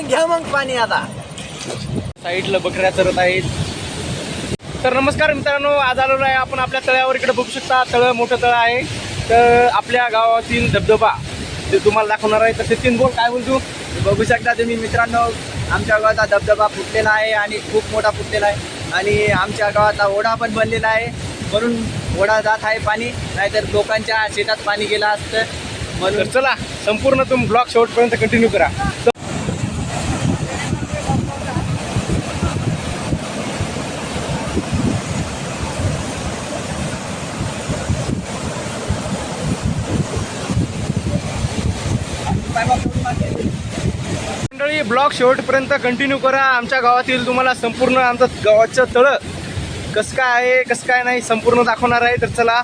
पाणी घ्या मग पाणी आता. साईडला बकऱ्या चरत आहेत. तर नमस्कार मित्रांनो आज आलेलो आहे आपण आपल्या तळ्यावर. इकडे बघू शकता तळ मोठं तळ आहे. तर आपल्या गावातील धबधबा ते तुम्हाला दाखवणार आहे तर सचिन बोल काय बोलतो? बघू शकता तुम्ही मित्रांनो आमच्या गावात हा धबधबा फुटलेला आहे आणि खूप मोठा फुटलेला आहे. आणि आमच्या गावात हा ओढा पण बनलेला आहे. म्हणून ओढा जात आहे पाणी नाहीतर लोकांच्या शेतात पाणी गेलं असतं. तर म्हणून चला संपूर्ण तुम्ही ब्लॉग शेवटपर्यंत कंटिन्यू करा. मंडळी ब्लॉग शेवटपर्यंत कंटिन्यू करा. आमच्या गावातील तुम्हाला संपूर्ण आमचं गावाचं तळं कसं काय आहे कसं काय नाही संपूर्ण दाखवणार आहे. तर चला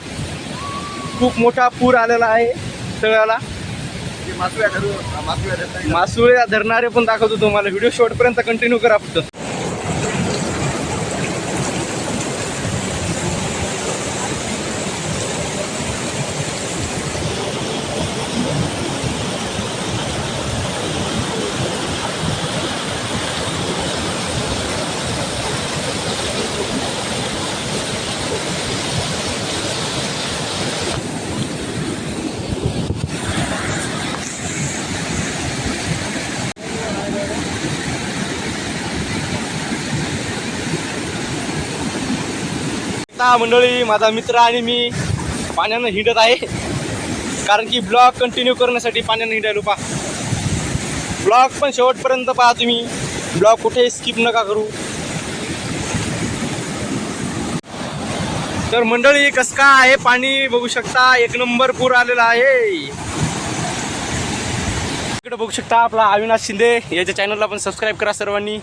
खूप मोठा पूर आलेला आहे तळ्याला मासुळे धरणारे पण दाखवतो तुम्हाला. व्हिडिओ शेवटपर्यंत कंटिन्यू करा फक्त. आता मंडळी माझा मित्र आणि मी पाण्यानं हिंडत आहे. कारण की ब्लॉग कंटिन्यू करण्यासाठी पाण्यानं हिंडायलो पा ब्लॉग पण शेवटपर्यंत पहा तुम्ही. ब्लॉग कुठे स्किप नका करू. तर मंडळी कस का आहे पाणी? बघू शकता एक नंबर पूर आलेला आहे. इकडे बघू शकता आपला अविनाश शिंदे. याच्या चॅनलला पण सबस्क्राईब करा सर्वांनी.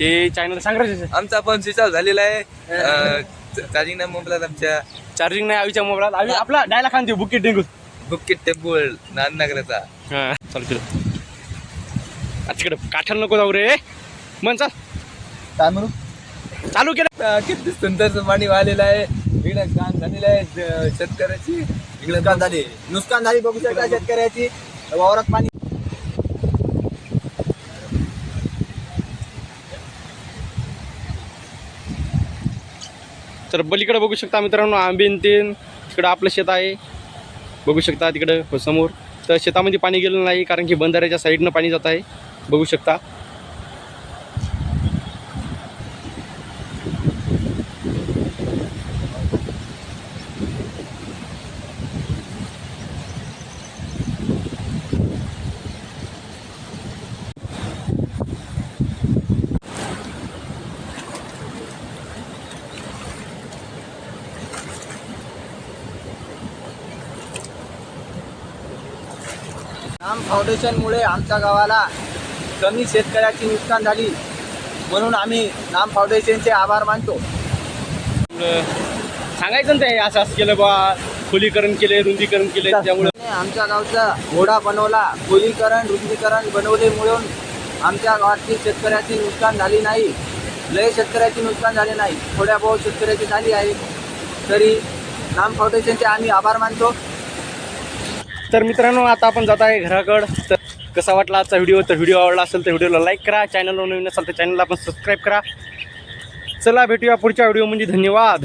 हे चॅनल सांगायचं आमचा पण स्विच झालेला आहे. चार्जिंग नाही मोबाईल आमच्या. चार्जिंग नाही आवीच्या मोबाईलात. आवी आपला डायला खान देऊ बुकिट डेंगू बुकिट टेम्पल नाननगरचा. हा चालू केलं. तिकडे काठाला नको जाऊ रे. मन चाल. काय म्हणू? चालू केलं. किती सुंदर पाणी वाहलेलं आहे इकडे काम झालेलं आहे ज- शेतकऱ्याची. इकडे नुकसान झाली. नुकसान झाली बघू शकता शेतकऱ्याची. वावरात पाणी तर बलीकडे बघू शकता मित्रांनो आंबीन तीन तिकडं आपलं शेत आहे. बघू शकता तिकडं समोर. तर शेतामध्ये पाणी गेलं नाही कारण की बंधाऱ्याच्या साईडनं पाणी जात आहे. बघू शकता. नाम फाउंडेशनमुळे आमच्या गावाला कमी शेतकऱ्याची नुकसान झाली म्हणून आम्ही नाम फाउंडेशनचे आभार मानतो. सांगायचं ते असं असं केलं बा खोलीकरण केले रुंदीकरण केले त्यामुळे. आमच्या गावचा घोडा बनवला. खोलीकरण रुंदीकरण बनवले म्हणून आमच्या गावातील शेतकऱ्याची नुकसान झाली नाही. लय शेतकऱ्याची नुकसान झाले नाही. थोड्या बहुत शेतकऱ्याची झाली आहे. तरी नाम फाउंडेशनचे आम्ही आभार मानतो. तर मित्रांनो आता आपण जात आहे घराकडं. तर कसा वाटला आजचा व्हिडिओ? तर व्हिडिओ आवडला असेल तर व्हिडिओला लाईक करा. चॅनलवर नवीन असेल तर चॅनलला पण सबस्क्राईब करा. चला भेटूया पुढच्या व्हिडिओ म्हणजे धन्यवाद.